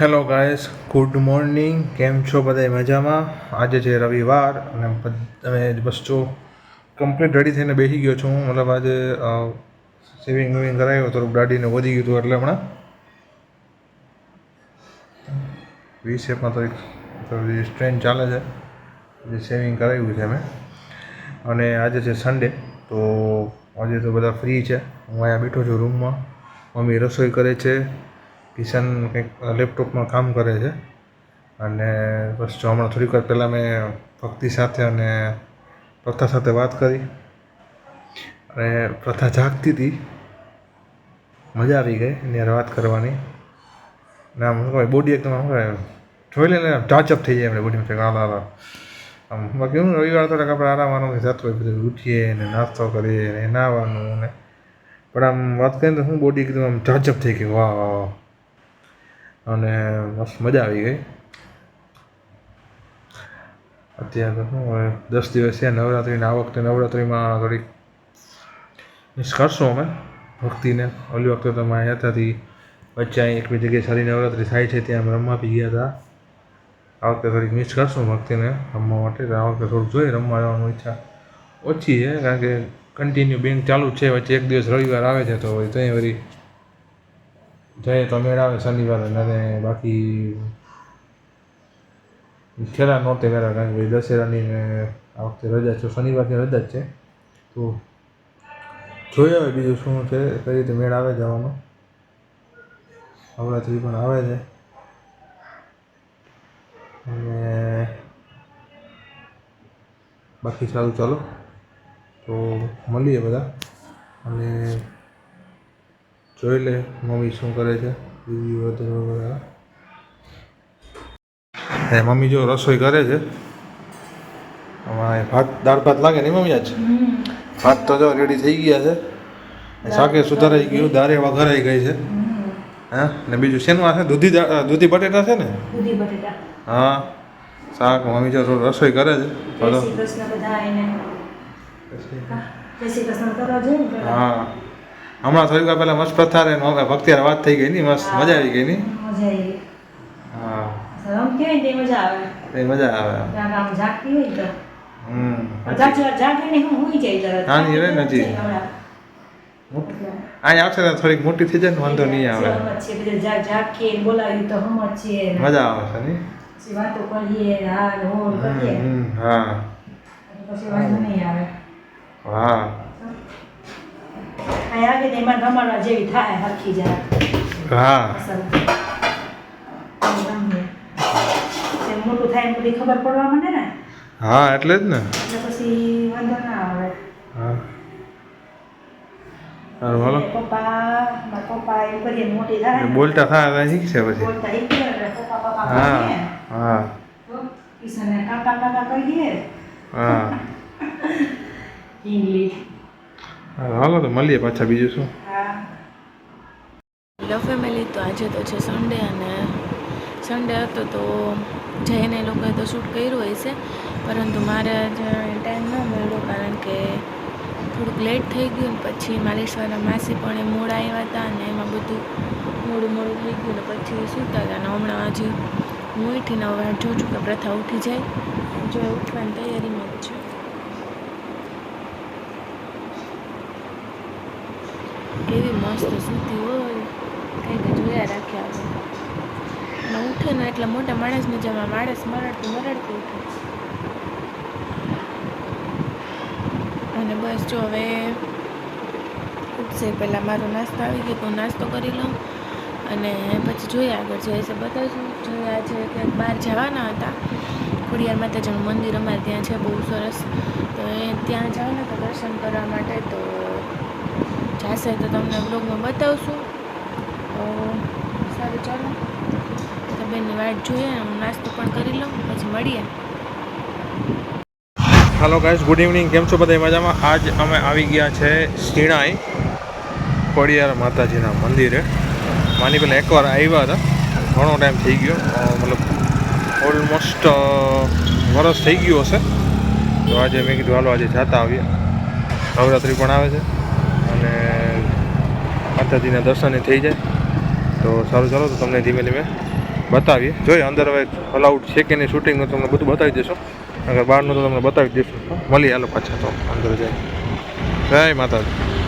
Hello guys good morning કેમ છો બધા મજામાં? આજે છે રવિવાર અને તમે બસ જો કમ્પ્લીટ રેડી થઈને બેસી ગયો છું મતલબ આજે સેવિંગ વિવિંગ કરાવ્યું થોડુંક દાઢીને વધી ગયું હતું એટલે હમણાં. વીસ એપમાં તો એક ટ્રેન ચાલે છે, જે સેવિંગ કરાવ્યું છે મેં અને આજે છે સન્ડે તો આજે તો બધા ફ્રી છે. હું અહીંયા બેઠો છું રૂમમાં મમ્મી રસોઈ કરે છે. કિશન કંઈક લેપટોપમાં કામ કરે છે. અને બસ જો હમણાં થોડીક વાર પહેલાં મેં ભક્તિ સાથે અને પ્રથા સાથે વાત કરી. અને પ્રથા જાગતી હતી. મજા આવી ગઈ એની વાત કરવાની. ને આમ શું કહેવાય બોડી એકદમ કહેવાય, જોઈ લે ને ટાચઅપ થઈ જાય આપણે બોડીમાં આલા આલા. આમ બાકી હું રવિવાર તો આપણે આરામ આરામ જતું હોય બધું ઉઠીએ ને નાસ્તો કરીએ ને નાવાનું ને. પણ આમ વાત કરીએ તો શું બોડી એકદમ આમ ટાચઅપ થઈ ગઈ, વાહ વાહ વાહ. અને મસ્ત મજા આવી ગઈ. અત્યારે શું હવે દસ દિવસ છે, નવરાત્રિને આ વખતે નવરાત્રિમાં થોડીક કરશું અમે ભક્તિને. ઓલી વખતે તો અમે અહીંયા હતાથી વચ્ચે અહીં એક બી જગ્યાએ સારી નવરાત્રિ થાય છે, ત્યાં અમે રમવા બી ગયા હતા. આ વખતે થોડીક મિસ કરશું ભક્તિને રમવા માટે આ વખતે થોડુંક જોઈએ, રમવા જવાની ઈચ્છા ઓછી છે, કારણ કે કન્ટિન્યુ બેંક ચાલુ છે, વચ્ચે એક દિવસ રવિવાર આવે છે, તો ત્યાં વળી જઈએ તો મેળ આવે શનિવારે અને બાકી ખેલા નહોતે મેળા કારણ કે દશેરાની ને આ વખતે રજા છે, શનિવારની રજા જ છે. તો જોઈએ હવે બીજું શું છે, કઈ રીતે મેળ આવે જવાનો. નવરાત્રિ પણ આવે છે. અને બાકી સારું ચાલો. તો મળીએ બધા. અને જોઈ લે મમ્મી શું કરે છે બીજી બધું વગેરે હે. મમ્મી જો રસોઈ કરે છે અમારે ભાત દાળ ભાત લાગે નહીં મમ્મી આજ? ભાત તો જો રેડી થઈ ગયા છે. શાકે સુધારાઈ ગયું દારે વઘારાઈ ગઈ છે. હા ને બીજું શેનું આ છે? દૂધી દૂધી બટેટા છે ને? દૂધી બટેટા. હા શાક મમ્મી જો રસોઈ કરે છે. જય શ્રી કૃષ્ણ બધા એને. હા. હમણાં થોડીક વાર પહેલાં મસ્ત પ્રથા રે ભક્તિ હારે વાત થઈ ગઈ ની મસ્ત મજા આવી ગઈ ની? મજા આવી હા. ને મજા આવે. એ મજા આવે. કારણ આમ જાગતી હોય તો. હમ. જાગી જાગીને હું હુઈ જાય તરત. હા, ની રે નથી. અહીંયા આવશે ને થોડીક મોટી થઈ જાય ને વાંધો નહીં આવે. મજા આવે છે નહીં વાતો કરીએ હા ને હો ને કરીએ. હમ, હા. પછી વાંધો નહીં આવે. હા. અહીં આવે ને એમાં રમાડવા જેવી થાય હરખી જરા હા. મોટું થાય એમ બધી ખબર પડવા માંડે ને? હા એટલે જ ને. પછી વાંધો ના આવે. હા. થાય બોલતા થાય શીખશે પછી. હા હા. કાકા કાકા કહીએ હા. ઇંગ્લિશ. હાલો તો મળીએ પાછા બીજું શું? હેલો ફેમિલી તો આજે તો છે સન્ડે અને સન્ડે હતો તો જઈને એ લોકોએ તો શૂટ કર્યું હોય છે પરંતુ મારે આજે ટાઈમ ન મળ્યો કારણ કે થોડુંક લેટ થઈ ગયું ને પછી માલેશ્વરના માસી પણ એ મોડા આવ્યા હતા અને એમાં બધું મોડું મોડું થઈ ગયું ને પછી સૂતા હતા અને હમણાં હજી હું ઉઠીને વાટ જોઉં છું કે પ્રથા ઉઠી જાય. જો એ ઉઠવાની તૈયારીમાં જ છે. કેવી મસ્ત સૂતી હોય, કંઈક જોયા રાખ્યા હવે અને ઉઠે ને એટલે મોટા માણસને જેમાં માણસ મરડતું મરડતું ઉઠે. અને બસ જો હવે ઉઠશે પહેલાં મારો નાસ્તો આવી ગયો, તો નાસ્તો કરી લઉં. અને પછી જોઈએ આગળ જે છે બતાવશું. જોયા છે કે બહાર જવાના હતા. ખોડિયાર માતાજીનું મંદિર અમારે ત્યાં છે, બહુ સરસ. તો એ ત્યાં જવાના હતા દર્શન કરવા માટે, તો જાશે તો તમને બ્લોગમાં બતાવશું. તો સારું, ચાલો. તો બેનની વાટ જોઈએ, હું નાસ્તો પણ કરી લઉં, પછી મળીએ. હાલો ગાઈસ ગુડ ઇવનિંગ કેમ છો બધા? મજામાં? આજ અમે આવી ગયા છે શિણાઈ, ખોડિયાર માતાજીના મંદિરે. માની પહેલાં એકવાર આવ્યા હતા. ઘણો ટાઈમ થઈ ગયો. મતલબ ઓલમોસ્ટ વરસ થઈ ગયું હશે. તો આજે મેં કીધું, હાલો, આજે જતા આવીએ. નવરાત્રિ પણ આવે છે. અને માતાજીના દર્શન થઈ જાય. તો સારું, ચાલો, તો તમને ધીમે ધીમે બતાવીએ. જોઈએ, અંદર હવે અલાઉડ છે કે નહીં શૂટિંગનું તમને બધું બતાવી દઈશું અગર બહારનું તો તમને બતાવી દઈશું મળીએ, હાલો, પાછા, તો અંદર જાય જય માતાજી.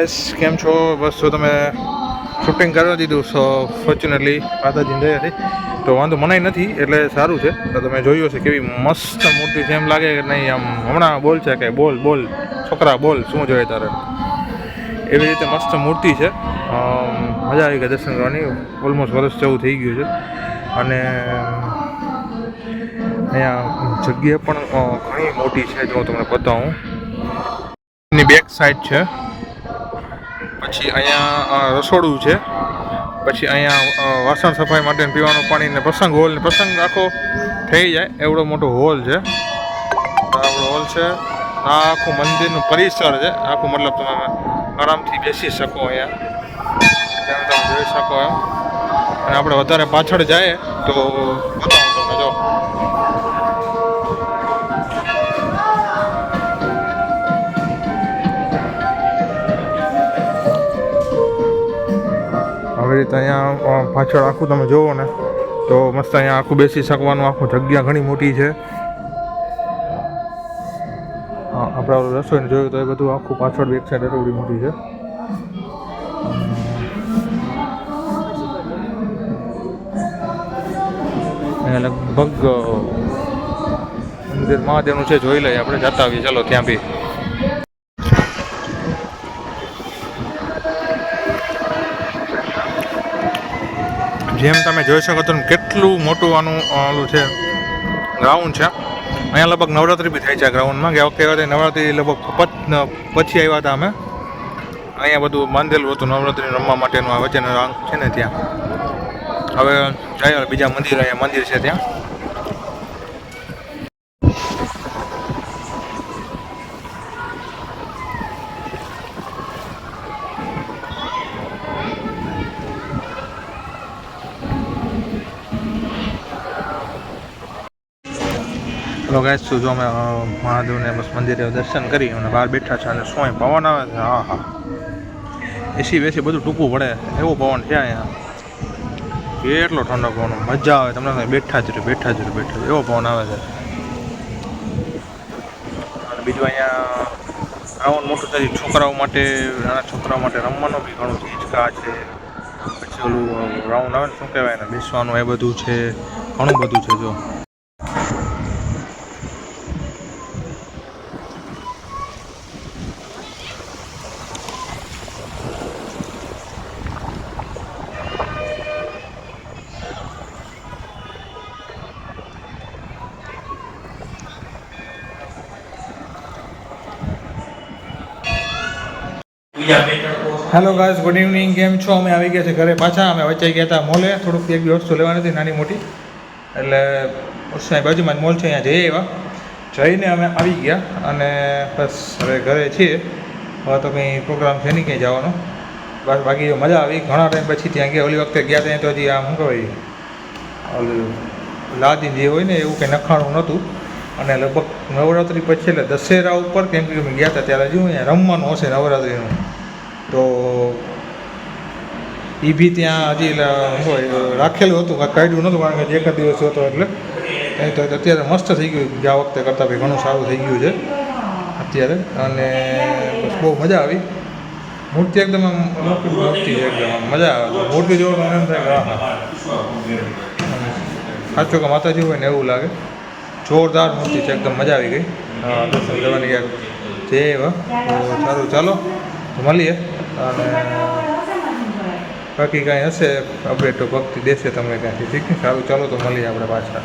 ગાઈસ કેમ છો? બસ જો તમે શૂટિંગ કરવા દીધું સો ફોર્ચ્યુનેટલી માતાજી દયાથી તો વાંધો મનાય નથી, એટલે સારું છે. તો તમે જોયું હશે કેવી મસ્ત મૂર્તિ છે. એમ લાગે કે નહીં, આમ હમણાં બોલ છે કે બોલ બોલ. છોકરા, બોલ, શું જોઈએ તારે? એવી રીતે મસ્ત મૂર્તિ છે. મજા આવી ગઈ દર્શન કરવાની. ઓલમોસ્ટ વર્ષ જેવું થઈ ગયું છે. અને અહીંયા જગ્યા પણ ઘણી મોટી છે, જો હું તમને બતાવું. બેક સાઈડ છે. પછી અહીંયા રસોડું છે. પછી અહીંયા વાસણ સફાઈ માટે પીવાનું પાણી ને પ્રસંગ હોલ ને પ્રસંગ આખો થઈ જાય. એવડો મોટો હોલ છે. આપણો હોલ છે. આ આખું મંદિરનું પરિસર છે. આખું મતલબ તમે આરામથી બેસી શકો અહીંયા. તેમ તમે જોઈ શકો એમ. અને આપણે વધારે પાછળ જાય તો બતાવું તમને, જો. રીતે અહીંયા પાછળ આખું તમે જુઓ ને, તો મસ્ત અહીંયા આખું બેસી શકવાનું, આખું જગ્યા ઘણી મોટી છે. આપણે રસોઈને જોયું તો એ બધું આખું પાછળ એક સાઈડ એટલી મોટી છે. લગભગ મંદિર મહાદેવનું છે, જોઈ લઈએ આપણે, જતા આવીએ. ચાલો, ત્યાં બી. જેમ તમે જોઈ શકો તો કેટલું મોટું આનું ઓલું છે ગ્રાઉન્ડ છે. અહીંયા લગભગ નવરાત્રિ બી થાય છે આ ગ્રાઉન્ડમાં ગયા વખતે વખતે નવરાત્રિ લગભગ પછી આવ્યા હતા અમે. અહીંયા બધું બાંધેલું હતું નવરાત્રિ રમવા માટેનું, આ વચ્ચેનો છે ને ત્યાં. હવે જાય બીજા મંદિર અહીંયા મંદિર છે ત્યાં. હેલો ગાઈસ શું જો અમે મહાદેવને બસ મંદિરે દર્શન કરી અને બહાર બેઠા છે અને સોય પવન આવે છે. હા હા એસી બેસી બધું ટૂંકું પડે. એવો પવન છે અહીંયા. કેટલો ઠંડો પવન. મજા આવે. તમને બેઠા જ રહે, બેઠા જ રહે, બેઠા એવો પવન આવે છે. અને બીજું અહીંયા રાવણ મોટું થાય છોકરાઓ માટે, નાના છોકરાઓ માટે રમવાનું બી ઘણું હિંચકા છે. પછી ઓલું રાઉન્ડ આવે ને શું કહેવાય ને બેસવાનું એ બધું છે. ઘણું બધું છે જો. હેલો ગાઈસ ગુડ ઇવનિંગ કેમ છો? અમે આવી ગયા છે ઘરે પાછા. અમે વચ્ચે ગયા હતા મોલે. થોડુંક એક બે વસ્તુ લેવાની હતી, નાની મોટી. એટલે ઉત્સાહી બાજુમાં મોલ છે, અહીંયા જઈએ એવા જઈને અમે આવી ગયા અને બસ હવે ઘરે છીએ. હવે તો કંઈ પ્રોગ્રામ છે નહીં, ક્યાંય જવાનો. બસ બાકી મજા આવી. ઘણા ટાઈમ પછી ત્યાં ગયા. ઓલી વખતે ગયા ત્યાં તો હજી આમ શું કહેવાય, ઓલું લાદી જે હોય ને એવું કંઈ નખાણું નહોતું. અને લગભગ નવરાત્રિ પછી એટલે દશેરા ઉપર, કેમ કે અમે ગયા હતા ત્યારે હજુ અહીંયા રમવાનું હશે નવરાત્રિનું. તો એ બી ત્યાં હજી હોય, રાખેલું હતું કાઢ્યું નહોતું કારણ કે એક જ દિવસ હતો એટલે. નહીં તો અત્યારે મસ્ત થઈ ગયું. ગયા વખતે કરતાં ભાઈ ઘણું સારું થઈ ગયું છે અત્યારે. અને બસ બહુ મજા આવી. મૂર્તિ એકદમ મોટી મૂર્તિ એકદમ મજા આવે મૂર્તિ મૂર્તિ તો એમ થાય કે કે માતાજી હોય ને એવું લાગે. જોરદાર મૂર્તિ છે એકદમ મજા આવી ગઈ. હા, દર્શન કરવાની ક્યાંક. જે સારું ચાલો મળીએ. અને બાકી કાંઈ હશે અપડેટ તો ભક્તિ દેશે તમને ક્યાંથી ઠીક છે? સારું, ચાલો તો મળીએ આપણે પાછા.